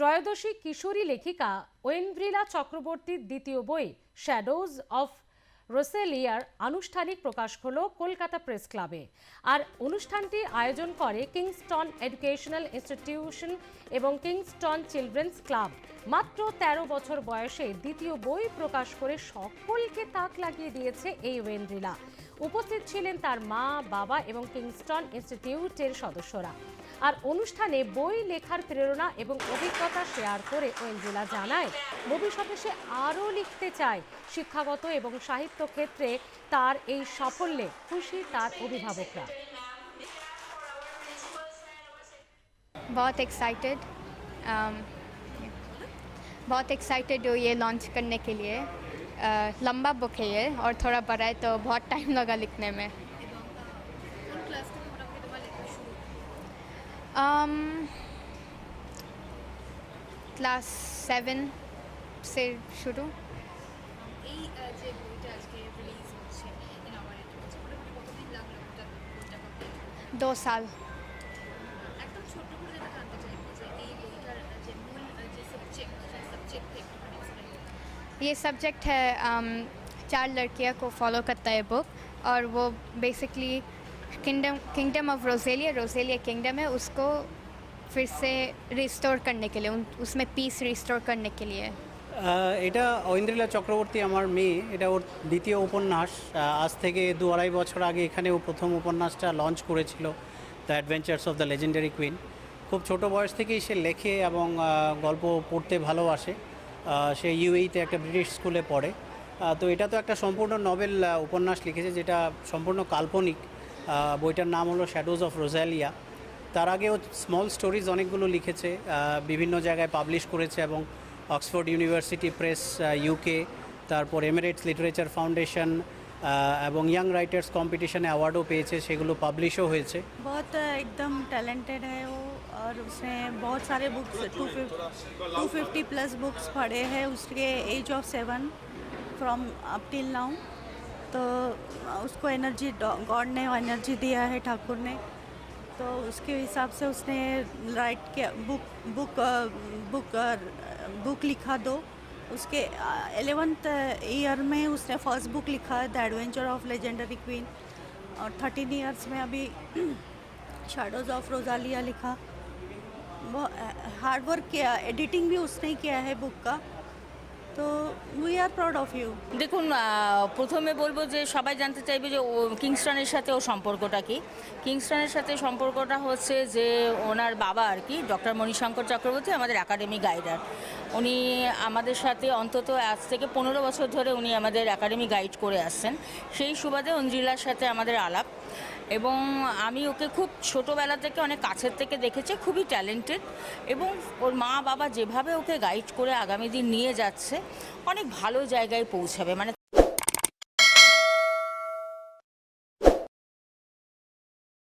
ত্রয়োদশী কিশোরী লেখিকা ওয়েন্দ্রিলা চক্রবর্তীর দ্বিতীয় বই শ্যাডোজ অফ রোসেলিয়ার আনুষ্ঠানিক প্রকাশ হল কলকাতা প্রেস ক্লাবে। আর অনুষ্ঠানটির আয়োজন করে কিংস্টন এডুকেশনাল ইনস্টিটিউশন এবং কিংস্টন চিলড্রেন্স ক্লাব। মাত্র ১৩ বছর বয়সে দ্বিতীয় বই প্রকাশ করে সকলকে তাক লাগিয়ে দিয়েছে এই ওয়েন্দ্রিলা উপস্থিত ছিলেন তার মা, বাবা এবং কিংস্টন ইনস্টিটিউটের সদস্যরা। আর অনুষ্ঠানে বই লেখার প্রেরণা এবং অভিজ্ঞতা শেয়ার করে ওয়েন্দ্রিলা জানায় ভবিষ্যতে সে আরও লিখতে চায় শিক্ষাগত এবং সাহিত্য ক্ষেত্রে তার এই সাফল্যে খুশি তার অভিভাবকরা बहुत एक्साइटेड बहुत एक्साइटेड हो ये लॉन्च करने के लिए अ, लंबा बुक है ये और थोड़ा बड़ा है तो बहुत टाइम लगा लिखने में क्लास सेवन से शुरू এই আহ, যে বইটা আজকে রিলিজ হচ্ছে ইনামারেট হচ্ছে মোটামুটি কতদিন লাগলো ওটা বইটা complete? दो साल একদম ছোট্ট করে যেটা জানতে চাইবো যে এই বইটার আহ, যে মূল আহ, যে সাবজেক্ট সেই সাবজেক্ট একটুখানি explain করুন। ये सब्जेक्ट है um, चार लड़कियां को फॉलो करता है बुक और वो basically kingdom kingdom of Roselia Roselia kingdom है उसको फिर से रिस्टोर करने के लिए उन उसमें पीस रिस्टोर करने के लिए আহ, এটা ঐন্দ্রিলা চক্রবর্তী আমার মেয়ে এটা ওর দ্বিতীয় উপন্যাস আহ, আজ থেকে দু আড়াই বছর আগে এখানে ও প্রথম উপন্যাসটা লঞ্চ করেছিল the adventures of the legendary queen খুব ছোট বয়স থেকেই সে লেখে এবং আহ, গল্প পড়তে ভালোবাসে আহ, সে ইউএইতে একটা ব্রিটিশ স্কুলে পড়ে আহ, তো এটা তো একটা সম্পূর্ণ নভেল উপন্যাস লিখেছে যেটা সম্পূর্ণ কাল্পনিক আহ, বইটার নাম হলো শ্যাডোজ অফ রোজালিয়া তার আগেও স্মল স্টোরিজ অনেকগুলো লিখেছে আহ, বিভিন্ন জায়গায় পাবলিশ করেছে এবং অক্সফোর্ড ইউনিভার্সিটি প্রেস ইউকে তারপর এমিরেটস লিটারেচার ফাউন্ডেশন এবং ইয়াং রাইটার্স কম্পিটিশনে অ্যাওয়ার্ডও পেয়েছে সেগুলো পাবলিশও হয়েছে बहुत एकदम टैलेंटेड है वो और उसने बहुत सारे books to two fifty plus books पढ़े हैं उसके age of seven from up till now तो उसको एनर्जी गॉड ने एनर्जी दिया है ठाकुर ने। तो उसके हिसाब से उसने राइट किया बुक बुक बुक बुक लिखा दो। उसके एलेवेंथ ईयर में उसने फ़र्स्ट बुक लिखा है the adventure of legendary queen और थर्टीन ईयर्स में अभी शेडोज ऑफ़ रोजालिया लिखा। वो हार्ड वर्क किया एडिटिंग भी उसने किया है बुक का। তো we are proud of you দেখুন প্রথমে বলব যে সবাই জানতে চাইবে যে কিংস্টনের সাথে ও সম্পর্কটা কি। কিংস্টনের সাথে সম্পর্কটা হচ্ছে যে ওনার বাবা আর কি, ডক্টর মণিশঙ্কর চক্রবর্তী, আমাদের একাডেমি গাইডার উনি আমাদের সাথে অন্তত আজ থেকে পনেরো বছর ধরে উনি আমাদের একাডেমি গাইড করে আসছেন। সেই সুবাদে অঞ্জিলার সাথে আমাদের আলাপ। এবং আমি ওকে খুব ছোটোবেলা থেকে অনেক কাছের থেকে দেখেছি, খুবই ট্যালেন্টেড এবং ওর মা বাবা যেভাবে ওকে গাইড করে আগামী দিন নিয়ে যাচ্ছে, অনেক ভালো জায়গায় পৌঁছাবে। মানে